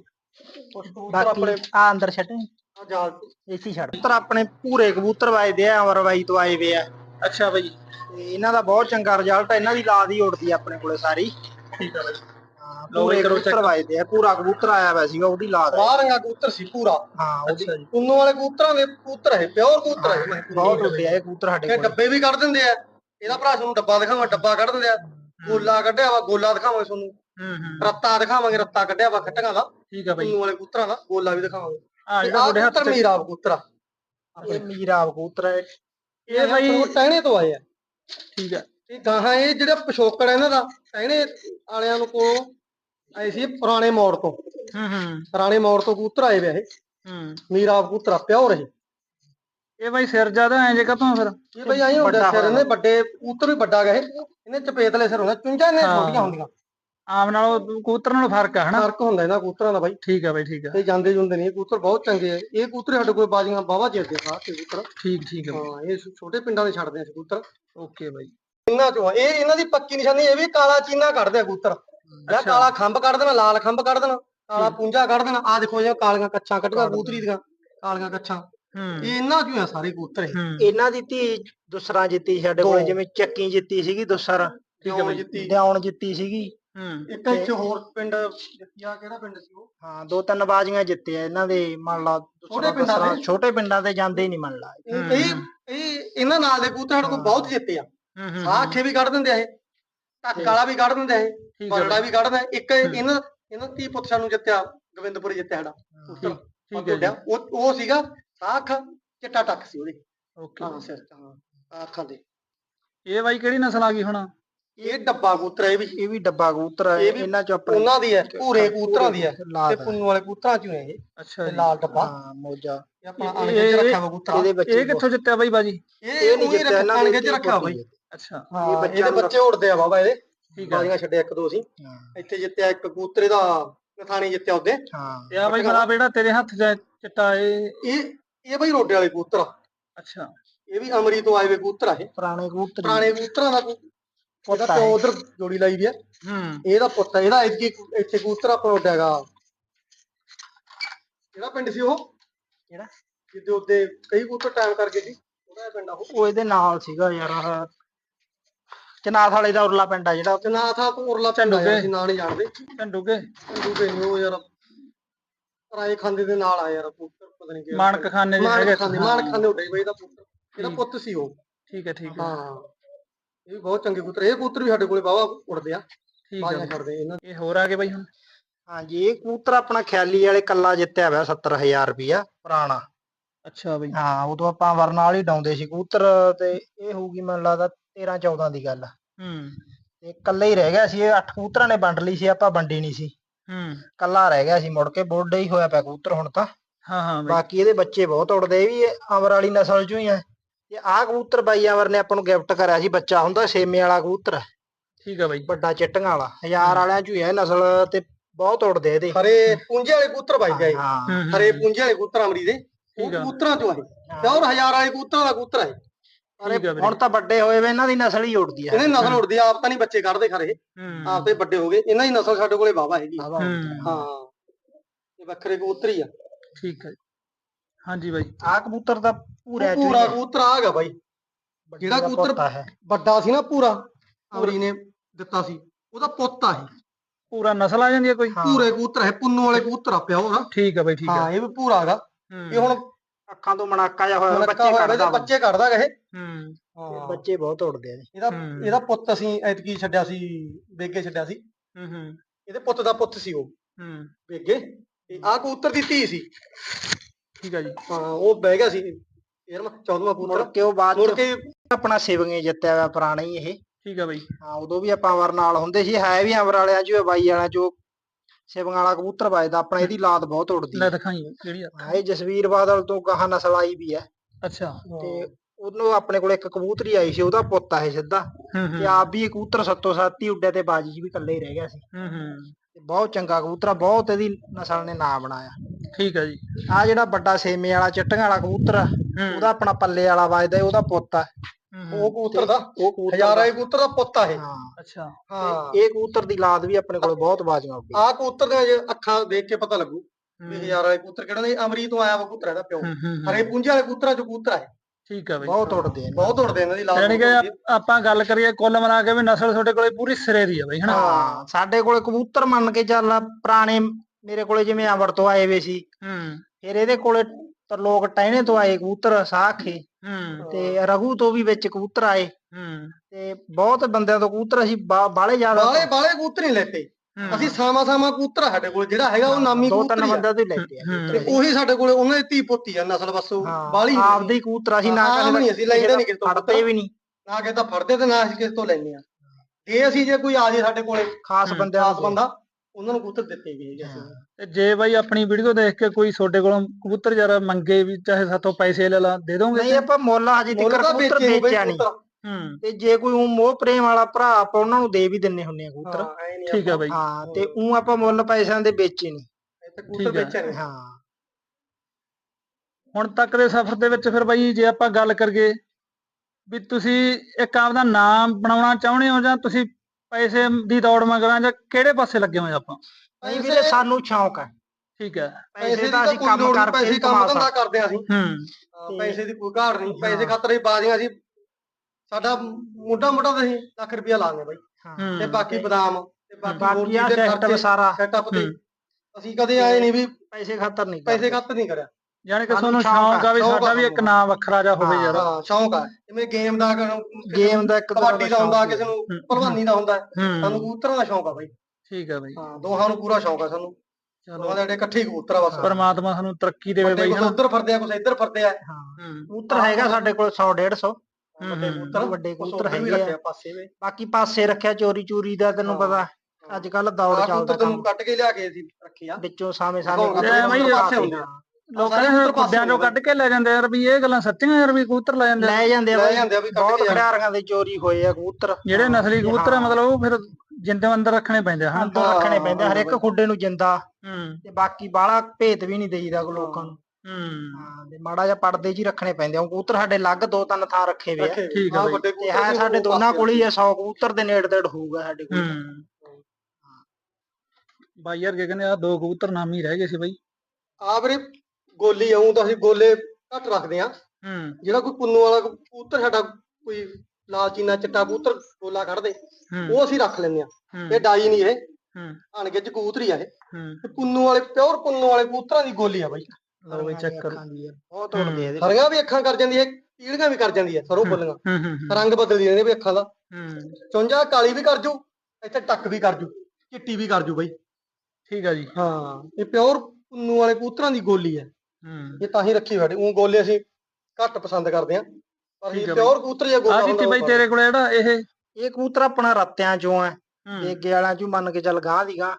ਬਾਕੀ ਆ ਅੰਦਰ ਛੱਡੇ। ਆ ਜਾਲ ਹੀ ਛੱਡ। ਕਬੂਤਰ ਆਪਣੇ ਪੂਰੇ ਕਬੂਤਰ ਵੱਜਦੇ ਆ ਅਮਰਵਾਈ ਤੋਂ ਆਏ ਵੇ ਆ। ਅੱਛਾ ਬਾਈ। ਤੇ ਇਹਨਾਂ ਦਾ ਬਹੁਤ ਚੰਗਾ ਰਿਜ਼ਲਟ ਆ ਇਹਨਾਂ ਦੀ ਲਾਦ ਹੀ ਉੱਡਦੀ ਆ ਆਪਣੇ ਕੋਲੇ ਸਾਰੀ। ਠੀਕ ਆ ਬਾਈ। ਹਾਂ ਲਓ ਪੂਰੇ ਕਰੋ ਕਬੂਤਰ ਵੱਜਦੇ ਆ ਪੂਰਾ ਕਬੂਤਰ ਆਇਆ ਵਾ ਸੀਗਾ ਉਹਦੀ ਲਾਦ ਬਾਹਰ ਰੰਗਾ ਕਬੂਤਰ ਸੀ ਪੂਰਾ। ਹਾਂ ਉਹਦੀ ਪੁੰਨੂ ਵਾਲੇ ਕਬੂਤਰਾਂ ਦੇ ਕਬੂਤਰ ਹੈ ਪਿਓਰ ਕਬੂਤਰ ਹੈ ਬਹੁਤ ਉੱਡਿਆ ਇਹ ਕਬੂਤਰ ਸਾਡੇ ਕੋਲ। ਡੱਬੇ ਵੀ ਕੱਢ ਦਿੰਦੇ ਆ। ਇਹਦਾ ਭਰਾ ਤੁਹਾਨੂੰ ਡੱਬਾ ਦਿਖਾਵਾਂ ਡੱਬਾ ਕੱਢ ਦਿੰਦੇ ਆ। ਗੋਲਾ ਕੱਢਿਆ ਵਾ ਗੋਲਾ ਦਿਖਾਵਾਂਗੇ ਤੁਹਾਨੂੰ। ਹੂੰ ਹੂੰ। ਰੱਤਾ ਦਿਖਾਵਾਂਗੇ ਰੱਤਾ ਕੱਢਿਆ ਵਾ ਖੱਟੀਆਂ ਦਾ। ਠੀਕ ਆ ਬਾਈ। ਪੁੰਨੂ ਵਾਲੇ ਕਬੂਤਰਾਂ ਦਾ ਗੋਲਾ ਵੀ ਦਿਖਾਵਾਂਗੇ। ਆ ਜਿਹੜਾ ਤੁਹਾਡੇ ਹੱਥ ਕਬੂਤਰ ਤੇ ਮੀਰਾ ਕਬੂਤਰ ਆ। ਇਹ ਮੀਰਾ ਕਬੂਤਰ ਹੈ ਇਹ ਬਾਈ ਟਹਿਣੇ ਤੋਂ ਆਏ ਆ। ਠੀਕ ਆ। ਇਹ ਗਾਹਾਂ ਇਹ ਜਿਹੜਾ ਪਿਛੋਕੜ ਹੈ ਇਹਨਾਂ ਦਾ ਟਹਿਣੇ ਵਾਲਿਆਂ ਨੂੰ ਕੋਲ ਆਏ ਸੀ ਪੁਰਾਣੇ ਮੋੜ ਤੋਂ। ਹੂੰ ਹੂੰ। ਪੁਰਾਣੇ ਮੋੜ ਤੋਂ ਕਬੂਤਰ ਆਏ ਵੇ ਇਹ। ਹੂੰ। ਮੀਰਾ ਕਬੂਤਰ ਆ ਪਿਓਰ ਇਹ। ਇਹ ਬਾਈ ਸਿਰ ਜ਼ਿਆਦਾ ਐ ਜੇ ਕਦੋਂ ਫਿਰ। ਇਹ ਬਈ ਆਏ ਹੁੰਦੇ ਸਿਰ ਇਹਨੇ ਵੱਡੇ ਕਬੂਤਰ ਵੀ ਵੱਡਾ ਗਾ ਇਹ। ਇਹਨੇ ਚਪੇਤਲੇ ਸਿਰ ਹੁੰਦਾ ਚੁੰਝਾਂ ਨੇ ਹਾਂ। ਛੋਟੀਆਂ ਹੁੰਦੀਆਂ। ਆਮ ਨਾਲੋਂ ਕਬੂਤਰ ਨਾਲੋਂ ਫ਼ਰਕ ਆ ਹਨਾ? ਫ਼ਰਕ ਹੁੰਦਾ ਇਹਨਾਂ ਕਬੂਤਰਾਂ ਦਾ ਬਾਈ। ਠੀਕ ਆ ਬਾਈ ਠੀਕ ਆ। ਤੇ ਜਾਂਦੇ ਜੁੰਦੇ ਨਹੀਂ ਕਬੂਤਰ ਬਹੁਤ ਚੰਗੇ ਆ। ਇਹ ਕਬੂਤਰ ਸਾਡੇ ਕੋਲ ਬਾਜ਼ੀਆਂ ਬਾਵਾ ਚਿਰਦੇ ਆ ਤੇ ਕਬੂਤਰ। ਠੀਕ ਠੀਕ ਆ ਬਾਈ। ਹਾਂ ਇਹ ਛੋਟੇ ਪਿੰਡਾਂ ਦੇ ਛੱਡਦੇ ਆ ਕਬੂਤਰ। ਓਕੇ ਬਾਈ। ਇਹਨਾਂ ਚੋਂ ਆ। ਇਹ ਇਹਨਾਂ ਦੀ ਪੱਕੀ ਨਿਸ਼ਾਨੀ ਇਹ ਵੀ ਕਾਲਾ ਚੀਨਾ ਕੱਢਦੇ ਆ ਕਬੂਤਰ। ਅੱਛਾ। ਕਾਲਾ ਖੰਭ ਕੱਢ ਦੇਣਾ ਲਾਲ ਖੰਭ ਕੱਢ ਦੇਣਾ ਕਾਲਾ ਪੁੰਜਾ ਕੱਢ ਦੇਣਾ। ਆ ਦੇਖੋ ਜਿਵੇਂ ਕਾਲੀਆਂ ਕੱਛਾਂ ਕੱਢੀਆਂ ਕਬੂਤਰੀ ਦੀਆਂ ਕਾਲੀਆਂ ਕੱਛਾਂ। ਹੂੰ। ਇਹ ਇਹਨਾਂ ਚੋਂ ਆ ਸਾਰੇ ਕਬੂਤਰ ਇਹ। ਹੂੰ। ਇਹਨਾਂ ਦੀ ਧੀ ਦੁਸਰਾ ਜਿੱਤੀ ਸਾਡੇ ਕੋਲੇ ਦੋ। ਜਿਵੇਂ ਚੱਕੀ ਜਿੱਤੀ ਸੀਗੀ ਦੁਸਰ। ਠੀਕ ਆ ਬਾਈ। ਜਿੱਤੀ ਦਿਆਉਣ ਜਿੱਤੀ ਸੀਗੀ। ਹੂੰ ਇੱਕ ਇੱਥੇ ਹੋਰ ਪਿੰਡ ਜਿੱਤਿਆ ਕਿਹੜਾ ਪਿੰਡ ਸੀ ਉਹ? ਹਾਂ ਦੋ ਤਿੰਨ ਬਾਜ਼ੀਆਂ ਜਿੱਤੇ ਆ ਇਹਨਾਂ ਦੇ ਮੰਨ ਲਾ ਦੁਸਰਾ, ਛੋਟੇ ਪਿੰਡਾਂ ਦੇ? ਛੋਟੇ ਪਿੰਡਾਂ ਤੇ ਜਾਂਦੇ ਹੀ ਨਹੀਂ ਮੰਨ ਲਾ। ਇਹ ਇਹ ਇਹ ਇਹਨਾਂ ਨਾਲ ਦੇ ਕਬੂਤਰ ਸਾਡੇ ਕੋਲ ਬਹੁਤ ਜਿੱਤੇ ਆ। ਹੂੰ ਹੂੰ ਆਹ ਅੱਖੇ ਵੀ ਕੱਢ ਦਿੰਦੇ ਆ ਇਹ। ਟੱਕ ਵਾਲਾ ਵੀ ਕੱਢ ਦਿੰਦੇ ਆ ਇਹ। ਠੀਕ ਬਰੜਾ ਵੀ ਕੱਢਦਾ। ਇੱਕ ਇਹਨਾਂ ਇਹਨਾਂ ਧੀ ਪੁੱਤ ਸਾਨੂੰ ਜਿੱਤਿਆ ਗੋਬਿੰਦਪੁਰ ਜਿੱਤਿਆ ਸਾਡਾ। ਕਬੂਤਰ ਠੀਕ ਹੈ ਜੀ। ਉਹ ਉਹ ਸੀਗਾ ਅੱਖ ਚਿੱਟਾ ਟੱਕ ਸੀ ਉਹਦੇ। ਓਕੇ। ਹਾਂ ਸਿਰ ਚ ਹਾਂ ਆਹ ਅੱਖਾਂ ਦੇ। ਇਹ ਬਾਈ ਕਿਹੜੀ ਨਸਲ ਆ ਗਈ ਹੁਣ? ਇਹ ਡੱਬਾ ਕਬੂਤਰ ਹੈ ਇਹ ਵੀ। ਇਹ ਵੀ ਡੱਬਾ ਕਬੂਤਰ ਇਹ ਵੀ ਇਹਨਾਂ ਚ ਆਪਣੇ ਉਹਨਾਂ ਦੀ ਹੈ ਭੂਰੇ ਕਬੂਤਰਾਂ ਦੀ ਹੈ। ਤੇ ਪੁੰਨੂ ਵਾਲੇ ਕਬੂਤਰਾਂ ਚੋਂ ਹੈ ਇਹ। ਅੱਛਾ ਤੇ ਲਾਲ ਡੱਬਾ। ਹਾਂ ਮੋਜਾ। ਇਹ ਆਪਣਾ ਅਣਗੇ ਚ ਰੱਖਿਆ ਵਾ ਕਬੂਤਰ। ਇਹਦੇ ਬੱਚੇ ਇਹ ਕਿੱਥੋਂ ਜਿੱਤਿਆ ਬਾਈ ਬਾਜੀ? ਇਹ ਨਹੀਂ ਜਿੱਤਿਆ ਇਹਨਾਂ ਅਣਗੇ ਚ ਰੱਖਿਆ ਬਾਈ। ਅੱਛਾ। ਹਾਂ ਇਹ ਇਹਦੇ ਬੱਚੇ ਉੜਦੇ ਆ ਬਾਬਾ ਇਹਦੇ। ਠੀਕ ਆ ਬਾਜ਼ੀਆਂ ਛੱਡੇ ਇੱਕ ਦੋ ਸੀ ਹਾਂ। ਇੱਥੇ ਜਿੱਤਿਆ ਇੱਕ ਕਬੂਤਰੇ ਦਾ ਨਥਾਣੀ ਜਿੱਤਿਆ ਉਹਦੇ। ਹਾਂ। ਤੇ ਆ ਬਾਈ ਖਰਾਬ ਜਿਹੜਾ ਤੇਰੇ ਹੱਥ 'ਚ ਹੈ ਚਿੱਟਾ ਇਹ। ਇਹ ਇਹ ਬਈ ਰੋਡੇ ਵਾਲੇ ਕਬੂਤਰ। ਅੱਛਾ। ਇਹ ਵੀ ਅਮਰੀ ਤੋਂ ਆਏ ਵੇ ਕਬੂਤਰ ਆ ਇਹ। ਪੁਰਾਣੇ ਕਬੂਤਰ ਪੁਰਾਣੇ ਕਬੂਤਰਾਂ ਦਾ ਉਹਦਾ ਪੁੱਤ ਪਿਓ ਉਧਰ ਜੋੜੀ ਲਾਈ ਵੀ ਆ ਹੂੰ। ਇਹਦਾ ਪੁੱਤ ਆ, ਇਹਦਾ ਇੱਥੇ ਇੱਥੇ ਕਬੂਤਰ ਉੱਡਿਆ ਹੈਗਾ। ਕਿਹੜਾ ਪਿੰਡ ਸੀ ਉਹ? ਕਿਹੜਾ? ਜਿੱਦੇ ਉੱਤੇ ਕਈ ਕਬੂਤਰ ਟਾਈਮ ਕਰਕੇ ਸੀ। ਉਹਦਾ ਪਿੰਡ ਆ ਉਹ। ਉਹ ਇਹਦੇ ਨਾਲ ਸੀਗਾ ਯਾਰ ਆਹ ਚਨਾਥ ਵਾਲੇ ਦਾ ਉਰਲਾ ਪਿੰਡ ਆ ਜਿਹੜਾ। ਉੱਥੇ ਜਨਾਥਾ ਤੋਂ ਉਰਲਾ ਪਿੰਡ ਆ ਯਾਰ, ਅਸੀਂ ਨਾਂ ਨਹੀਂ ਜਾਣਦੇ। ਝੰਡੂਗੇ। ਦੂਗੇ ਨਹੀਂ ਉਹ ਯਾਰ। ਪਰਾਏ ਖਾਂਦੇ ਦੇ ਨਾਲ ਆ ਯਾਰ ਕਬੂਤਰ ਪਤਾ ਨਹੀਂ ਕਿਹੜਾ ਮਾਨਕ ਖਾਨੇ ਦੇ ਹੈਗੇ। ਖਾਂਦੇ ਮਾਨਕ ਖਾਂਦੇ ਉੱਡੇ ਬਈ ਦਾ ਪੁੱਤਰ ਇਹਦਾ ਪੁੱਤ ਸੀ ਉਹ? ਠੀਕ ਹੈ ਠੀਕ ਹੈ। ਹਾਂ। ਇਹ ਵੀ ਬਹੁਤ ਚੰਗੇ ਕਬੂਤਰ ਇਹ ਕਬੂਤਰ ਵੀ ਸਾਡੇ ਕੋਲੇ ਬਾਵਾ ਉੜਦੇ ਆ ਠੀਕ ਬਾਜ਼ੀਆਂ ਹੈ ਛੱਡਦੇ ਇਹਨਾਂ ਇਹ ਹੋਰ ਆ ਗਏ ਬਾਈ ਹੁਣ? ਹਾਂਜੀ ਇਹ ਕਬੂਤਰ ਆਪਣਾ ਖਿਆਲੀ ਵਾਲੇ ਕੱਲਾ ਜਿੱਤਿਆ ਹੋਇਆ 70000 ਰੁਪਿਆ ਪੁਰਾਣਾ। ਅੱਛਾ ਬਾਈ। ਹਾਂ ਉਦੋਂ ਆਪਾਂ ਵਰਨਾਲ ਹੀ ਡਾਉਂਦੇ ਸੀ ਕਬੂਤਰ ਤੇ ਇਹ ਹੋਊਗੀ ਮੈਨੂੰ ਲੱਗਦਾ 13 14 ਦੀ ਗੱਲ। ਹੂੰ। ਤੇ ਕੱਲਾ ਹੀ ਰਹਿ ਗਿਆ ਸੀ ਇਹ ਅੱਠ ਕਬੂਤਰਾਂ ਨੇ ਵੰਡ ਲਈ ਸੀ ਆਪਾਂ ਵੰਡੀ ਨਹੀਂ ਸੀ। ਹੂੰ। ਕੱਲਾ ਰਹਿ ਗਿਆ ਸੀ ਮੁੜ ਕੇ ਬੋਡੇ ਹੀ ਹੋਇਆ ਪਿਆ ਕਬੂਤਰ ਹੁਣ ਤਾਂ। ਹਾਂ ਹਾਂ ਬਾਈ। ਬਾਕੀ ਇਹਦੇ ਬੱਚੇ ਬਹੁਤ ਉੜਦੇ ਇਹ ਵੀ ਇਹ ਅਮਰ ਵਾਲੀ ਨਸਲ ਚੋਂ ਹੀ ਆ। ਤੇ ਆਹ ਕਬੂਤਰ ਬਾਈ ਅਮਰ ਨੇ ਆਪਾਂ ਨੂੰ ਗਿਫਟ ਕਰਿਆ ਸੀ ਬੱਚਾ ਹੁੰਦਾ ਛੇਮੇ ਵਾਲਾ ਕਬੂਤਰ। ਹੈ, ਠੀਕ ਹੈ ਬਾਈ। ਵੱਡਾ ਚਿੱਟੀਆਂ ਵਾਲਾ ਹਜ਼ਾਰ ਵਾਲਿਆਂ ਚੋਂ ਹੀ ਹੈ ਨਸਲ ਤੇ ਬਹੁਤ ਉੜਦੇ ਇਹਦੇ। ਹਰੇ ਪੁੰਜੇ ਵਾਲੇ ਕਬੂਤਰ ਬਾਈ ਗਏ ਹਾਂ ਹੂੰ, ਹੂੰ, ਹਰੇ ਪੁੰਜੇ ਵਾਲੇ ਕਬੂਤਰ ਅਮਰੀ ਦੇ। ਉਹ ਠੀਕ ਆ। ਕਬੂਤਰਾਂ ਚੋਂ ਆਏ ਤੇ ਹੋਰ ਹਜ਼ਾਰ ਵਾਲੇ ਕਬੂਤਰਾਂ ਦਾ ਕਬੂਤਰ ਹੈ ਅਰੇ ਆ। ਹੁਣ ਤਾਂ ਵੱਡੇ ਹੋਏ ਵੇ ਇਹਨਾਂ ਦੀ ਨਸਲ ਹੀ ਉੜਦੀ ਆ। ਇਹਨੇ ਨਸਲ ਉੜਦੀ ਆ, ਆਪ ਤਾਂ ਨਹੀਂ ਬੱਚੇ ਕੱਢਦੇ ਖਰੇ। ਹੂੰ। ਆਪ ਤੇ ਵੱਡੇ ਹੋ ਗਏ। ਇਹਨਾਂ ਦੀ ਨਸਲ ਸਾਡੇ ਕੋਲੇ ਵਾਵਾ ਹੈਗੀ ਆ। ਹੂੰ। ਆ। ਹਾਂ। ਇਹ ਵੱਖਰੇ ਕਬੂਤਰ ਹੀ ਆ। ਠੀਕ ਹੈ ਹਾਂਜੀ ਬਾਈ। ਆਹ ਕਬੂਤਰ ਤਾਂ ਪੂਰਾ ਪੂਰਾ ਕਬੂਤਰ ਆ ਗਿਆ ਬਾਈ। ਜਿਹੜਾ ਕਬੂਤਰ- ਵੱਡਾ ਸੀ ਨਾ ਪੂਰਾ ਅਮਰੀ ਨੇ ਦਿੱਤਾ ਸੀ। ਉਹਦਾ ਪੁੱਤ ਆ ਇਹ। ਪੂਰਾ ਨਸਲ ਆ ਜਾਂਦੀ ਹੈ ਕੋਈ। ਪੂਰੇ ਕਬੂਤਰ ਹੈ ਪੁੰਨੂ ਵਾਲੇ ਕਬੂਤਰ ਆ ਪਿਆ ਉਹਦਾ ਠੀਕ ਹੈ ਬਾਈ ਠੀਕ ਹੈ ਹਾਂ ਇਹ ਵੀ ਪੂਰਾ ਹੈਗਾ। ਇਹ ਹੁਣ ਅੱਖਾਂ ਤੋਂ ਮਣਾਕਾ ਜਿਹਾ ਹੋਇਆ ਬੱਚੇ ਕੱਢਦਾ। ਬੱਚੇ ਕੱਢਦਾ ਇਹ। ਹੂੰ। ਬੱਚੇ ਬਹੁਤ ਉੜਦੇ ਆ ਜੀ ਇਹਦਾ। ਇਹਦਾ ਪੁੱਤ ਅਸੀਂ ਐਤਕੀ ਛੱਡਿਆ ਸੀ ਬੇਗੇ ਛੱਡਿਆ ਸੀ। ਹੂੰ ਹੂੰ। ਇਹਦੇ ਪੁੱਤ ਦਾ ਪੁੱਤ ਸੀ ਉਹ। ਹੂੰ। ਬੇਗੇ। ਤੇ ਆਹ ਕਬੂਤਰ ਦੀ ਧੀ ਸੀ। ਠੀਕ ਹੈ ਜੀ। ਹਾਂ ਉਹ ਬਹਿ ਗਿਆ ਸੀ। ਇਹਰਮ 14ਵਾਂ ਮੁੜ ਕੇ ਉਹ ਬਾਅਦ ਮੁੜ ਚ ਕੇ ਆਪਣਾ ਸਿਵਗੇ ਜਿੱਤਿਆ ਹੋਇਆ ਪੁਰਾਣਾ ਹੀ ਇਹ। ਠੀਕ ਹੈ ਬਾਈ। ਹਾਂ ਉਦੋਂ ਵੀ ਆਪਾਂ ਅਮਰ ਨਾਲ ਹੁੰਦੇ ਸੀ। ਹੈ ਵੀ ਅਮਰ ਵਾਲਿਆਂ ਚ ਬਾਈ ਵਾਲਿਆਂ ਚੋਂ ਸਿਵਗਾਂ ਵਾਲਾ ਕਬੂਤਰ ਵੱਜਦਾ। ਆਪਣਾ ਇਹਦੀ ਲਾਤ ਬਹੁਤ ਉੜਦੀ। ਲੈ ਹੈ ਦਿਖਾਈ ਕਿਹੜੀ ਆ? ਹਾਂ ਇਹ ਜਸਵੀਰ ਬਾਦਲ ਤੋਂ ਗਾਹਾਂ ਨਸਲ ਆਈ ਵੀ ਹੈ ਅੱਛਾ। ਤੇ ਉਹਨੂੰ ਆਪਣੇ ਕੋਲ ਇੱਕ ਕਬੂਤਰੀ ਆਈ ਸੀ ਉਹਦਾ ਪੁੱਤ ਆ ਇਹ ਸਿੱਧਾ। ਹੂੰ ਤੇ ਹੂੰ ਆਪ ਵੀ ਇਹ ਕਬੂਤਰ ਸੱਤੋ ਸੱਤ ਹੀ ਉੱਡਿਆ ਤੇ ਬਾਜੀ 'ਚ ਵੀ ਇਕੱਲੇ ਹੀ ਰਹਿ ਗਿਆ ਸੀ। ਹੂੰ ਹੂੰ। ਬਹੁਤ ਚੰਗਾ ਕਬੂਤਰ ਆ, ਬਹੁਤ ਇਹਦੀ ਨਸਲ ਨੇ ਨਾਂ ਬਣਾਇਆ। ਠੀਕ ਹੈ ਜੀ। ਆ ਜਿਹੜਾ ਵੱਡਾ ਸੇਮੇ ਵਾਲਾ ਚਿੱਟੀਆਂ ਵਾਲਾ ਕਬੂਤਰ ਆ, ਹੂੰ। ਉਹਦਾ ਆਪਣਾ ਪੱਲੇ ਵਾਲਾ ਵੱਜਦਾ ਉਹਦਾ ਪੁੱਤ ਆ। ਹੂੰ, ਉਹ ਕਬੂਤਰ ਦਾ ਉਹ ਕਬੂਤਰ ਹਜ਼ਾਰਾਂ ਇਹ ਕਬੂਤਰ ਦਾ ਪੁੱਤ ਆ ਇਹ। ਹਾਂ। ਅੱਛਾ। ਹਾਂ। ਇਹ ਕਬੂਤਰ ਦੀ ਲਾਦ ਵੀ ਆਪਣੇ ਕੋਲ ਬਹੁਤ ਬਾਜੀਆਂ ਉੱਡੀ ਆਹ ਕਬੂਤਰ ਦੇ ਜੇ ਅੱਖਾਂ ਦੇਖ ਕੇ ਪਤਾ ਲੱਗੂ ਵੀ ਹੂੰ, ਹਜ਼ਾਰਾਂ ਇਹ ਕਬੂਤਰ ਕਿਹੜਾ ਨੇ ਅਮਰੀਤ ਤੋਂ ਆਇਆ ਵਾ ਕਬੂਤਰ ਇਹਦਾ ਪਿਓ। ਹੂੰ, ਹੂੰ, ਹਰੇ ਪੁੰਜੇ ਵਾਲੇ ਕਬੂਤਰਾਂ ਚ ਕਬੂਤਰ ਆ ਇਹ। ਠੀਕ ਹੈ ਬਾਈ। ਬਹੁਤ ਉੱਡਦੇ ਆ। ਬਹੁਤ ਉੜਦੇ ਇਹਨਾਂ ਦੀ ਲਾਲ ਯਾਨੀ ਕਿ ਆਪਾਂ ਗੱਲ ਕਰੀਏ ਕੁੱਲ ਮਿਲਾ ਕੇ ਵੀ ਨਸਲ ਤੁਹਾਡੇ ਕੋਲੇ ਪੂਰੀ ਸਿਰੇ ਦੀ ਹੈ ਬਾਈ ਹਨਾ? ਹਾਂ ਸਾਡੇ ਕੋਲੇ ਕਬੂਤਰ ਮੰਨ ਕੇ ਚੱਲ ਪੁਰਾਣੇ ਮੇਰੇ ਕੋਲੇ ਜਿਵੇਂ ਅਮਰ ਤੋਂ ਆਏ ਵੇ ਸੀ। ਹੂੰ। ਫਿਰ ਇਹਦੇ ਕੋਲੇ ਤਰਲੋਕ ਟਹਿਣੇ ਤੋਂ ਆਏ ਕਬੂਤਰ ਸਾਖੇ ਹੂੰ। ਤੇ ਰਘੂ ਤੋਂ ਵੀ ਵਿੱਚ ਕਬੂਤਰ ਆਏ। ਹੂੰ। ਤੇ ਬਹੁਤ ਬੰਦਿਆਂ ਤੋਂ ਕਬੂਤਰ ਅਸੀਂ ਬਾਲੇ ਜ਼ਿਆਦਾ ਬਾਲੇ ਬਾਲੇ ਕਬੂਤਰ ਨਹੀਂ ਲੈਤੇ। ਅਸੀਂ ਸਾਮਾ ਕਬੂਤਰ ਆ ਸਾਡੇ ਕੋਲ ਜਿਹੜਾ ਹੈਗਾ ਉਹ ਨਾਮੀ ਦੋ ਤਿੰਨ। ਬੰਦਿਆਂ ਤੋਂ ਹੀ ਆ ਤੇ ਅਸੀਂ। ਉਹੀ ਸਾਡੇ ਕੋਲ ਉਹਨਾਂ ਦੀ ਧੀ ਪੋਤੀ ਆ ਨਸਲ ਬਸ ਉਹ ਬਾਲੀ ਆਪਦੇ ਹੀ ਕਬੂਤਰ ਅਸੀਂ ਨਾ ਆਮ ਕਿਸੇ ਦਾ- ਨਹੀਂ ਅਸੀਂ ਲੈਂਦੇ ਨਹੀਂ ਕਿਸੇ ਤੋਂ ਫੜਦੇ ਵੀ ਨਹੀਂ। ਨਾ ਕਿਸੇ ਦਾ ਫੜਦੇ ਤੇ ਨਾ ਅਸੀਂ ਕਿਸੇ ਤੋਂ ਲੈਂਦੇ ਆ। ਜੇ ਅਸੀਂ ਜੇ ਕੋਈ ਆ ਜੇ ਸਾਡੇ ਕੋਲੇ ਖਾਸ ਹੂੰ, ਬੰਦਿਆਂ ਖਾਸ ਬੰਦਾ ਉਹਨਾਂ ਨੂੰ ਕਬੂਤਰ ਦਿੱਤੇ ਗਏ ਤੇ ਜੇ ਬਾਈ ਆਪਣੀ ਵੀਡੀਓ ਦੇਖ ਕੇ ਕੋਈ ਤੁਹਾਡੇ ਕੋਲੋਂ ਕਬੂਤਰ ਜਰਾ ਮੰਗੇ ਵੀ ਚਾਹੇ ਸਾਥੋਂ ਪੈਸੇ ਲੈ ਲਾ ਦੇ ਦੋਗੇ ਨਹੀਂ ਆਪਾਂ ਮੁੱਲ ਹਜੇ ਤੱਕ ਤਾਂ ਕਬੂਤਰ ਵੇਚਿਆ ਨਹੀਂ। ਹੂੰ। ਤੇ ਜੇ ਕੋਈ ਊਂ ਮੋਹ ਪ੍ਰੇਮ ਵਾਲਾ ਭਰਾ ਆਪਾਂ ਉਹਨਾਂ ਨੂੰ ਦੇ ਵੀ ਦਿੰਨੇ ਹੁੰਨੇ ਆ ਕਬੂਤਰ। ਹਾਂ, ਠੀਕ ਹੈ ਬਾਈ। ਹਾਂ ਤੇ ਉਹ ਆਪਾਂ ਮੁੱਲ ਪੈਸਿਆਂ ਦੇ ਵੇਚੇ ਨਹੀਂ ਇੱਥੇ ਕਬੂਤਰ ਠੀਕ ਹੈ। ਹਾਂ। ਹੁਣ ਤੱਕ ਦੇ ਸਫ਼ਰ ਦੇ ਵਿੱਚ ਫਿਰ ਬਾਈ ਜੇ ਆਪਾਂ ਗੱਲ ਕਰੀਏ ਵੀ ਤੁਸੀਂ ਇੱਕ ਆਪਦਾ ਨਾਮ ਬਣਾਉਣਾ ਚਾਹੁੰਦੇ ਹੋ ਜਾਂ ਤੁਸੀਂ ਪੈਸੇ ਦੀ ਦੌੜ ਮਗਰਾਂ ਜਾਂ ਕਿਹੜੇ ਪਾਸੇ ਲੱਗੇ ਹੋਏ ਆਪਾਂ? ਨਹੀਂ ਵੀਰੇ ਸਾਨੂੰ ਸ਼ੌਂਕ ਹੈ ਠੀਕ ਹੈ ਪੈਸੇ ਦੀ ਤਾਂ ਤਾਂ ਅਸੀਂ ਕੰਮ ਕਰਕੇ ਪੈਸੇ ਹੀ ਕੰਮ ਧੰਦਾ ਕਰਦੇ ਆ ਅਸੀਂ। ਹੂੰ। ਹਾਂ, ਤੇ- ਪੈਸੇ ਦੀ ਕੋਈ ਘਾਟ ਨਹੀਂ ਪੈਸੇ ਹਾਂ। ਖਾਤਰ ਹੀ ਬਾਜ਼ੀਆਂ ਅਸੀਂ ਸਾਡਾ ਮੋਟਾ ਮੋਟਾ ਤਾਂ ਅਸੀਂ ਲੱਖ ਰੁਪਇਆ ਲਾਉਂਦੇ ਬਾਈ। ਤੇ ਬਾਕੀ ਬਦਾਮ ਤੇ ਬਾਕੀ ਹੋਰ ਬਾਕੀ ਆ ਖਰਚੇ ਸਾਰਾ। ਸੈਟਅਪ ਤੇ। ਅਸੀਂ ਕਦੇ ਆਏ ਨਹੀਂ ਵੀ ਪੈਸੇ ਖਾਤਰ ਨਹੀਂ ਪੈਸੇ। ਖਾਤਰ ਨਹੀਂ ਕਰਿਆ। ਯਾਨੀ ਕਿ ਸਾਨੂੰ ਤੁਹਾਨੂੰ ਸ਼ੌਂਕ ਆ ਵੀ ਸਾਡਾ ਆ ਵੀ ਇੱਕ ਨਾਮ ਵੱਖਰਾ ਜਿਹਾ ਹੋਵੇ। ਯਾਰ। ਹਾਂ ਸ਼ੌਂਕ ਆ। ਜਿਵੇਂ ਗੇਮ ਦਾ ਗੇਮ ਦਾ ਇੱਕ ਤਰ੍ਹਾਂ ਕਬੱਡੀ ਦਾ ਹੁੰਦਾ ਕਿਸੇ ਨੂੰ। ਭਲਵਾਨੀ ਦਾ ਹੁੰਦਾ ਸਾਨੂੰ ਕਬੂਤਰਾਂ ਦਾ ਸ਼ੌਂਕ ਆ ਬਾਈ। ਠੀਕ ਹੈ ਬਾਈ। ਹਾਂ ਦੋਹਾਂ ਨੂੰ ਪੂਰਾ ਸ਼ੌਂਕ ਆ ਸਾਨੂੰ। ਚਲੋ। ਜਿਹੜੇ ਇਕੱਠੇ ਕਬੂਤਰ ਆ ਬਸ। ਪਰਮਾਤਮਾ ਸਾਨੂੰ ਤਰੱਕੀ ਦੇਵੇ ਬਾਈ ਹਨਾ। ਉੱਧਰ ਫਿਰਦੇ ਆ ਕੁਛ ਇੱਧਰ ਫਿਰਦੇ ਆ। ਹਾਂ। ਹੂੰ ਕਬੂਤਰ ਹੈਗਾ ਸਾਡੇ ਕੋਲ 100 150 ਹੂੰ, ਵੱਡੇ ਹੂੰ। ਕਬੂਤਰ ਵੱਡੇ ਕੁਛ ਕਬੂਤਰ ਉੱਧਰ ਵੀ ਹੈਗੇ ਆ। ਰੱਖੇ ਆ ਪਾਸੇ ਵੇ। ਬਾਕੀ ਪਾਸੇ ਰੱਖਿਆ ਚੋਰੀ ਚੂਰੀ ਦਾ ਤੈਨੂੰ ਹਾਂ। ਪਤਾ ਅੱਜ ਕੱਲ ਦੌੜ ਆਹ ਚੱਲਦਾ ਕਬੂਤਰ ਤੈਨੂੰ ਕੰਮ। ਕੱਟ ਕੇ ਲਿਆ ਕੇ ਅਸੀਂ ਰੱਖੇ ਆ। ਵਿੱਚੋਂ ਸਾਵੇਂ ਹਾਂ, ਸਾਵੇਂ ਤੇ ਬਾਈ ਇਹ ਪਾਸੇ ਹੁੰਦੇ ਆ। ਲੋਕਾਂ ਸਾਰੇ ਨੇ ਕਬੂਤਰ ਪਾਸੇ ਖੁੱਡਿਆਂ ਚੋਂ ਹੁੰਦੇ ਕੱਢ ਕੇ ਲੈ ਜਾਂਦੇ ਯਾਰ ਵੀ ਇਹ ਗੱਲਾਂ ਸੱਚੀਆਂ ਯਾਰ ਵੀ ਕਬੂਤਰ ਲੈ ਜਾਂਦੇ ਆ। ਲੈ ਜਾਂਦੇ ਆ ਲੈ ਬਾਈ। ਜਾਂਦੇ ਆ ਵੀ ਕੱਢ ਬਹੁਤ ਕੇ ਜਾਂਦੇ ਖੜਿਆਰੀਆਂ ਦੇ ਚੋਰੀ ਹੋਏ ਆ ਕਬੂਤਰ। ਜਿਹੜੇ ਨਸਲੀ ਕਬੂਤਰ ਆ ਹਾਂ। ਮਤਲਬ ਉਹ ਫਿਰ ਜਿੰਦੇ ਅੰਦਰ ਰੱਖਣੇ ਪੈਂਦੇ ਆ, ਹਨਾ? ਅੰਦਰ ਰੱਖਣੇ ਪੈਂਦੇ ਆ, ਹਰ ਇੱਕ ਖੁੱਡੇ ਨੂੰ ਜਿੰਦਾ। ਹੂੰ। ਤੇ ਬਾਕੀ ਬਾਹਲਾ ਭੇਤ ਵੀ ਨਹੀਂ ਦੇਈਦਾ ਲੋਕਾਂ ਨੂੰ। ਹੂੰ ਹਾਂ। ਤੇ ਮਾੜਾ ਜਿਹਾ ਪਰਦੇ 'ਚ ਹੀ ਰੱਖਣੇ ਪੈਂਦੇ ਆ। ਉਹ ਕਬੂਤਰ ਸਾਡੇ ਅਲੱਗ ਦੋ ਤਿੰਨ ਥਾਂ ਰੱਖੇ ਵੇ ਆ। ਰੱਖੇ ਠੀਕ ਆ ਆਹ ਬਾਈ। ਵੱਡੇ ਤੇ ਕਬੂਤਰ ਹੈ ਸਾਡੇ ਦੋਨਾਂ ਕੋਲ ਹੀ ਆ 100 ਕਬੂਤਰ ਦੇ ਨੇੜੇ ਤੇੜ ਹੋਊਗਾ ਸਾਡੇ ਕੋਲ ਹੂੰ। ਬਾਈ ਯਾਰ ਕੀ ਕਹਿੰਦੇ ਆ ਦੋ ਕਬੂਤਰ ਨਾਮੀ ਰਹਿ ਗਏ ਸੀ ਬਾਈ। ਆ ਵੀਰੇ ਗੋਲੀ ਆਉਂ ਤਾਂ ਅਸੀਂ ਗੋਲੇ ਘੱਟ ਰੱਖਦੇ ਆ ਹੂੰ। ਜਿਹੜਾ ਕੋਈ ਪੁੰਨੂ ਵਾਲਾ ਕਬੂਤਰ ਸਾਡਾ ਕੋਈ ਲਾਲ ਚੀਨਾ ਚਿੱਟਾ ਕਬੂਤਰ ਗੋਲਾ ਕੱਢਦੇ ਹੂੰ। ਉਹ ਅਸੀਂ ਰੱਖ ਲੈਂਦੇ ਆ ਹੂੰ। ਇਹ ਡਾਈ ਨਹੀਂ ਇਹ। ਹੂੰ। ਅਣਗੇ ਚ ਕਬੂਤਰੀ ਆ ਇਹ। ਹੂੰ। ਪੁੰਨੂ ਵਾਲੇ ਪਿਓਰ ਪੁੰਨੂ ਵਾਲੇ ਕਬੂਤਰਾਂ ਦੀ ਗੋਲੀ ਆ ਬਾਈ। ਲਓ ਬਾਈ ਚੈੱਕ ਕਰੋ ਅੱਖਾਂ ਦੀ ਆ, ਬਹੁਤ ਉੜਦੇ ਆ ਇਹਦੇ ਹਰੀਆਂ ਵੀ ਅੱਖਾਂ ਕਰ ਜਾਂਦੀ ਹੈ ਪੀਲੀਆਂ ਵੀ ਕਰ ਜਾਂਦੀ ਹੈ ਸਰੋਂ ਬੋਲੀਆਂ ਰੰਗ ਬਦਲਦੀ ਰਹਿੰਦੀ ਵੀ ਅੱਖਾਂ ਦਾ। ਚੁੰਝਾ ਕਾਲੀ ਵੀ ਕਰ ਜੂ ਇੱਥੇ ਟੱਕ ਵੀ ਕਰ ਜੂ ਚਿੱਟੀ ਵੀ ਕਰ ਜੂ ਬਾਈ। ਠੀਕ ਆ ਜੀ। ਹਾਂ ਇਹ ਪਿਓਰ ਪੁੰਨੂ ਵਾਲੇ ਕਬੂਤਰਾਂ ਦੀ ਗੋਲੀ ਹੈ। ਹੂੰ। ਇਹ ਤਾਂ ਹੀ ਰੱਖੀ ਸਾਡੇ। ਉਹ ਗੋਲੇ ਅਸੀਂ ਘੱਟ ਪਸੰਦ ਕਰਦੇ ਆ ਪਰ ਇਹ ਪਿਓਰ ਕਬੂਤਰ ਜਾਂ ਗੋਲਾ ਆ ਜਿੱਤੀ ਬਾਈ ਤੇਰੇ ਕੋਲ ਜਿਹੜਾ ਇਹ? ਇਹ ਕਬੂਤਰ ਆਪਣਾ ਰੱਤਿਆਂ ਚੋਂ ਆ ਬੇਗੇ ਵਾਲਿਆਂ ਚੋਂ ਮੰਨ ਕੇ ਚੱਲ ਗਾਂ ਦੀ ਗਾਂ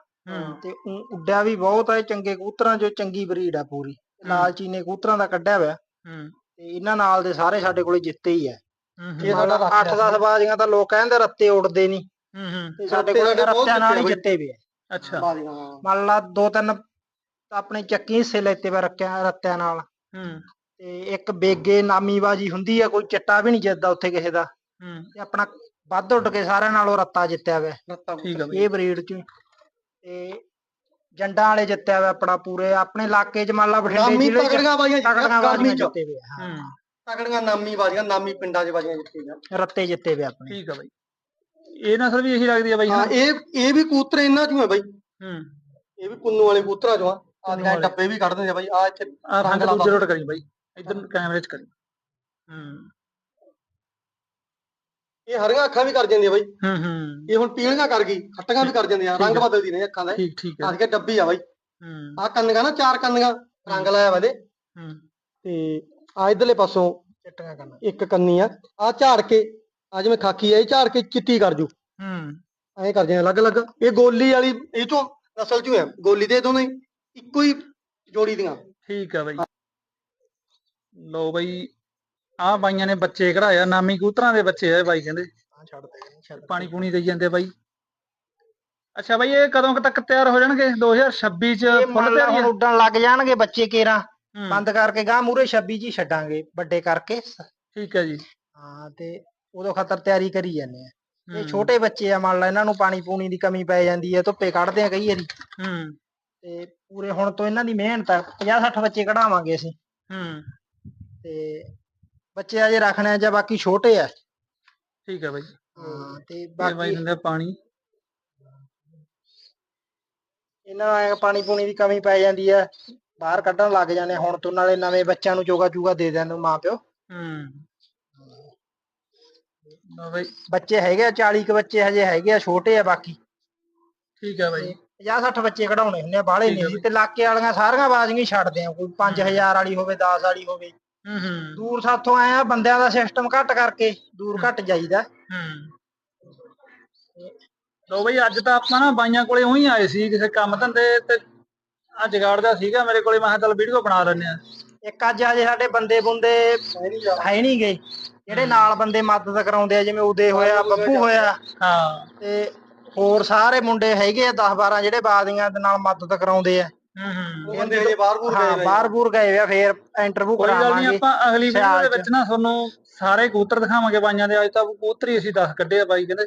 ਤੇ ਉੱਡਿਆ ਵੀ ਬਹੁਤ ਆ ਚੰਗੇ ਕਬੂਤਰਾਂ ਚੋਂ ਚੰਗੀ ਬਰੀਡ ਆ ਪੂਰੀ। ਲਾਲ ਚੀਨੇ ਕਬੂਤਰਾਂ ਦਾ ਕੱਢਿਆ ਹੋਇਆ। ਹੂੰ। ਤੇ ਇਹਨਾਂ ਨਾਲ ਦੇ ਸਾਰੇ ਸਾਡੇ ਕੋਲੇ ਜਿੱਤੇ ਹੀ ਹੂੰ ਇਹ ਸਾਡਾ ਰੱਖ 8-10 ਬਾਜ਼ੀਆਂ ਤਾਂ ਲੋਕ ਕਹਿੰਦੇ ਰੱਤੇ ਉੱਡਦੇ ਨਹੀਂ ਹੂੰ ਹੂੰ। ਤੇ ਸਾਡੇ ਕੋਲ ਰੱਤਿਆਂ ਨਾਲ ਹੀ ਜਿੱਤੇ ਵੀ ਆ। ਅੱਛਾ। ਮੰਨ ਲਾ ਦੋ ਤਿੰਨ ਤਾਂ ਆਪਣੇ ਚੱਕੀ ਹਿੱਸੇ ਲੈਤੇ ਵੇ ਰੱਖਿਆ ਰੱਤਿਆਂ ਨਾਲ। ਹੂੰ। ਤੇ ਇੱਕ ਬੇਗੇ ਨਾਮੀ ਬਾਜੀ ਹੁੰਦੀ ਆ ਕੋਈ ਚਿੱਟਾ ਵੀ ਨਹੀਂ ਜਿੱਤਦਾ ਉੱਥੇ ਕਿਸੇ ਦਾ। ਹੂੰ। ਤੇ ਆਪਣਾ ਵੱਧ ਉੱਡ ਕੇ ਸਾਰਿਆਂ ਨਾਲੋਂ ਰੱਤਾ ਜਿੱਤਿਆ ਵੇ ਇਹ ਬਰੀਡ ਚ ਤੇ ਜੰਡਾਂ ਵਾਲੇ ਜਿੱਤਿਆ ਵੇ ਆਪਣਾ ਪੂਰੇ ਆਪਣੇ ਇਲਾਕੇ ਚ ਮੰਨ ਲਾ ਬਠਿੰਡੇ ਨਾਮੀ ਜ਼ਿਲ੍ਹੇ ਚ ਤਗੜੀਆਂ ਬਾਜ਼ੀਆਂ ਤਕੜੀਆਂ ਜਿੱਤੀਆਂ ਗਰਮੀ ਬਾਜ਼ੀਆਂ ਚ ਜਿੱਤੇ ਵੇ ਆ, ਹਾਂ। ਹੂੰ। ਤਗੜੀਆਂ ਨਾਮੀ ਬਾਜ਼ੀਆਂ ਨਾਮੀ ਪਿੰਡਾਂ 'ਚ ਬਾਜ਼ੀਆਂ ਜਿੱਤੀਆਂ ਰੱਤੇ ਜਿੱਤੇ ਵੇ ਆਪਣੇ। ਠੀਕ ਆ ਬਾਈ। ਇਹ ਨਸਲ ਵੀ ਇਹੀ ਲੱਗਦੀ ਆ ਬਾਈ ਹਾਂ ਹਨਾ? ਇਹ ਇਹ ਵੀ ਕਬੂਤਰ ਇਹਨਾਂ ਚੋਂ ਹੈ ਬਾਈ। ਹੂੰ। ਇਹ ਵੀ ਪੁੰਨੂ ਵਾਲੇ ਕਬੂਤਰਾਂ ਚੋਂ ਆ। ਆਹ ਪੁੰਨੂ ਦਿਖਾਏ ਵਾਲੇ। ਡੱਬੇ ਵੀ ਕੱਢ ਦਿੰਦੇ ਆ ਬਾਈ ਆ ਇੱਥੇ ਆ ਰੰਗ ਰੰਗ ਲਾ ਦੂਜੇ ਲਾ। ਰੋਟ ਕਰੀ ਬਾਈ ਇਧਰ ਕੈਮਰੇ 'ਚ ਕਰੀ। ਹੂੰ। ਇਹ ਹਰੀਆਂ ਅੱਖਾਂ ਵੀ ਕਰ ਜਾਂਦੀ ਆ ਬਾਈ। ਹੂੰ ਹੂੰ। ਇਹ ਹੁਣ ਪੀਲੀਆਂ ਕਰ ਗਈ ਖੱਟੀਆਂ ਵੀ ਕਰ ਜਾਂਦੀਆਂ ਰੰਗ। ਬਦਲਦੀ ਨੇ ਅੱਖਾਂ ਦਾ। ਠੀਕ ਠੀਕ ਹੈ। ਆਹ ਕੇ ਡੱਬੀ ਆ ਬਾਈ। ਹੂੰ। ਆ ਕੰਨੀਆਂ ਨਾ ਚਾਰ ਕੰਨੀਆਂ ਰੰਗ ਲਾਇਆ ਵਾ ਇਹਦੇ। ਹੂੰ। ਤੇ ਆ ਇਧਰਲੇ ਪਾਸੋਂ ਚਿੱਟੀਆਂ ਕਰਨਾ ਇੱਕ ਕੰਨੀ ਆ। ਆ ਝਾੜ ਕੇ ਆ ਜਿਵੇਂ ਖਾਕੀ ਆ ਇਹ ਝਾੜ ਕੇ ਚਿੱਟੀ ਕਰ ਜੂ। ਹੂੰ। ਐਂ ਕਰ ਜਾਂਦੇ ਅਲੱਗ-ਅਲੱਗ। ਇਹ ਗੋਲੀ ਵਾਲੀ ਇਹ ਤੋਂ ਨਸਲ ਚੋਂ ਹੈ ਗੋਲੀ ਦੇ ਦੋਨੇ ਇੱਕੋ ਹੀ ਜੋੜੀ ਦੀਆਂ। ਠੀਕ ਆ ਬਾਈ। ਲੋ ਬਾਈ ਆ ਬਾਈਆਂ ਨੇ ਬੱਚੇ ਕਢਾਇਆ ਨਾਮੀ ਕਬੂਤਰਾਂ ਦੇ ਬੱਚੇ ਆ ਇਹ ਬਾਈ ਕਹਿੰਦੇ। ਹਾਂ ਛੱਡ ਦੇ ਛੱਡ ਪਾਣੀ ਪੂਣੀ ਦੇਈ ਜਾਂਦੇ ਬਾਈ। ਅੱਛਾ ਬਾਈ ਇਹ ਕਦੋਂ ਕੁ ਤੱਕ ਤਿਆਰ ਹੋ ਜਾਣਗੇ? 2026 ਚ ਇਹ ਫੁੱਲ ਮੰਨ ਲਾ ਤਿਆਰੀ ਹੁਣ ਆ? ਉੱਡਣ ਲੱਗ ਜਾਣਗੇ ਬੱਚੇ ਕੇਰਾਂ। ਹੂੰ, ਬੰਦ ਕਰਕੇ ਗਾਂ ਮੂਰੇ 26 ਜੀ ਛੱਡਾਂਗੇ ਵੱਡੇ ਕਰਕੇ। ਠੀਕ ਹੈ ਜੀ। ਹਾਂ ਤੇ ਉਦੋਂ ਖਾਤਰ ਤਿਆਰੀ ਕਰੀ ਜਾਂਦੇ ਆ। ਇਹ ਹੂੰ, ਛੋਟੇ ਬੱਚੇ ਆ ਮੰਨ ਲਾ ਇਹਨਾਂ ਨੂੰ ਪਾਣੀ ਪੂਣੀ ਦੀ ਕਮੀ ਪੈ ਜਾਂਦੀ ਹੈ ਧੁੱਪੇ ਕੱਢਦੇ ਆ ਕਈ ਵਾਰੀ। ਹੂੰ। ਤੇ ਪੂਰੇ ਹੁਣ ਤੋਂ ਇਹਨਾਂ ਦੀ ਮਿਹਨਤ ਆ 50 60 ਬੱਚੇ ਕਢਾਵਾਂਗੇ ਅਸੀਂ। ਹੂੰ। ਤੇ ਬੱਚੇ ਅਜੇ ਰੱਖਣੇ ਆ ਜਾਂ ਬਾਕੀ ਛੋਟੇ ਆ? ਠੀਕ ਹੈ ਬਾਈ ਹਾਂ ਤੇ ਇਹ ਬਾਈ ਬਾਕੀ ਦਿੰਦੇ ਆ ਪਾਣੀ। ਇਹਨਾਂ ਨੂੰ ਐਂ ਪਾਣੀ ਪੂਣੀ ਦੀ ਕਮੀ ਪੈ ਜਾਂਦੀ ਆ ਬਾਹਰ ਕੱਢਣ ਲੱਗ ਜਾਂਦੇ ਆ, ਹੁਣ ਤੋਂ ਨਾਲੇ ਨਵੇਂ ਬੱਚਿਆਂ ਨੂੰ ਚੋਗਾ ਚੂਗਾ ਦੇ ਨੂੰ ਮਾਂ ਪਿਓ ਹੂੰ। ਬਾਈ। ਬੱਚੇ ਹੈਗੇ ਆ 40 ਕ ਬੱਚੇ ਹਜੇ ਹੈਗੇ ਆ ਛੋਟੇ ਆ ਬਾਕੀ। ਠੀਕ ਹੈ ਬਾਈ। 50 60 ਬੱਚੇ ਕਢਾਉਣੇ ਹੁੰਦੇ ਆ ਬਾਹਲੇ ਠੀਕ ਆ ਨਹੀਂ। ਤੇ ਇਲਾਕੇ ਵਾਲੀਆਂ ਸਾਰੀਆਂ ਬਾਜ਼ੀਆਂ ਹੀ ਛੱਡਦੇ ਆ ਕੋਈ 5000 ਵਾਲੀ ਹੋਵੇ 10 ਵਾਲੀ ਹੋਵੇ। ਹੂੰ। ਹੂੰ ਦੂਰ ਸਾਥੋਂ ਬੰਦਿਆਂ ਦਾ ਸਿਸਟਮ ਘੱਟ ਕਰਕੇ ਦੂਰ ਘੱਟ ਜਾਈਦਾ। ਹੂੰ। ਲੋ ਬਈ ਅੱਜ ਤਾਂ ਆਪਾਂ ਨਾ ਬਾਈਆਂ ਕੋਲੇ ਉਹੀ ਆਏ ਸੀ ਕਿਸੇ ਕੰਮ ਧੰਦੇ ਤੇ ਆ ਜਗਾੜ ਦਾ ਸੀਗਾ ਮੇਰੇ ਕੋਲੇ ਮੈਂ ਕਿਹਾ ਚੱਲ ਵੀਡੀਓ ਬਣਾ ਲੈਂਦੇ ਆ ਇੱਕ ਅੱਜ ਹਜੇ ਸਾਡੇ ਬੰਦੇ ਬੁੰਦੇ ਹੈ ਨਹੀਂ ਗਏ ਜਿਹੜੇ ਨਾਲ ਬੰਦੇ ਮਦਦ ਕਰਾਉਂਦੇ ਆ ਜਿਵੇਂ ਉਦੇ ਹੋਇਆ ਬੱਬੂ ਹੋਇਆ। ਹਾਂ। ਤੇ ਹੋਰ ਸਾਰੇ ਮੁੰਡੇ ਹੈਗੇ ਆ 10 12 ਜਿਹੜੇ ਬਾਜ਼ੀਆਂ ਦੇ ਨਾਲ ਮਦਦ ਕਰਾਉਂਦੇ ਆ। ਉਹ ਬੰਦੇ ਹਜੇ ਬਾਹਰ ਬੂਰ ਹਾਂ ਗਏ ਬਾਹਰ ਬੂਰ ਗਏ ਆ ਫੇਰ ਇੰਟਰਵਿਊ ਕੋਈ ਗੱਲ ਨਹੀਂ ਕਰਾਵਾਂਗੇ। ਆਪਾਂ ਅਗਲੀ ਵੀਡੀਓ ਸਿਆਲ ਦੇ ਚ। ਵਿੱਚ ਨਾ ਤੁਹਾਨੂੰ ਸਾਰੇ ਕਬੂਤਰ ਦਿਖਾਵਾਂਗੇ ਬਾਈਆਂ ਦੇ ਅੱਜ ਤਾਂ ਕਬੂਤਰ ਹੀ ਅਸੀਂ 10 ਕੱਢੇ ਆ ਬਾਈ ਕਹਿੰਦੇ।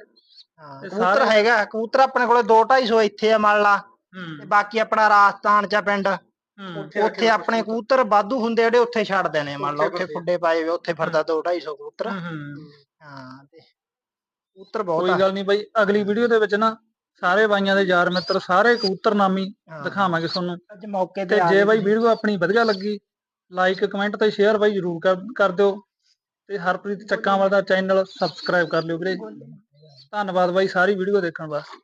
ਹਾਂ ਤੇ ਕਬੂਤਰ ਸਾਰੇ- ਹੈਗਾ ਕਬੂਤਰ ਆਪਣੇ ਕੋਲੇ 2 250 ਇੱਥੇ ਆ ਮੰਨ ਲਾ। ਤੇ ਹੂੰ ਬਾਕੀ ਆਪਣਾ ਰਾਜਸਥਾਨ ਚ ਆ ਪਿੰਡ। ਹੂੰ। ਉੱਥੇ ਆਪਣੇ ਕਬੂਤਰ ਵਾਧੂ ਹੁੰਦੇ ਜਿਹੜੇ ਉੱਥੇ ਛੱਡ ਦੇਣੇ ਮੰਨ ਲਾ ਉੱਥੇ ਖੁੱਡੇ ਪਾਏ ਵੇ ਉੱਥੇ ਫਿਰਦਾ 2 250 ਕਬੂਤਰ। ਹੂੰ, ਹੂੰ। ਹਾਂ ਤੇ ਕਬੂਤਰ ਬਹੁਤ ਕੋਈ ਆ। ਗੱਲ ਨਹੀਂ ਬਾਈ ਅਗਲੀ ਵੀਡੀਓ ਦੇ ਵਿੱਚ ਨਾ ਸਾਰੇ ਬਾਈਆਂ ਦੇ ਯਾਰ ਮਿੱਤਰ ਸਾਰੇ ਕਬੂਤਰ ਨਾਮੀ। ਦਿਖਾਵਾਂਗੇ ਤੁਹਾਨੂੰ। ਅੱਜ ਮੌਕੇ ਤੇ ਜੇ ਬਾਈ। ਵੀਡੀਓ ਆਪਣੀ ਵਧੀਆ ਲੱਗੀ ਲਾਈਕ ਕਮੈਂਟ ਤੇ ਸ਼ੇਅਰ ਬਾਈ ਜਰੂਰ ਕਰ ਕਰ ਦਿਓ। ਤੇ ਹਰਪ੍ਰੀਤ ਚੱਕਾਂਵਾਲ ਦਾ ਚੈਨਲ ਸਬਸਕ੍ਰਾਈਬ ਕਰ ਲਿਓ ਵੀਰੇ। ਧੰਨਵਾਦ ਬਾਈ ਸਾਰੀ ਵੀਡੀਓ ਦੇਖਣ ਵਾਸਤੇ।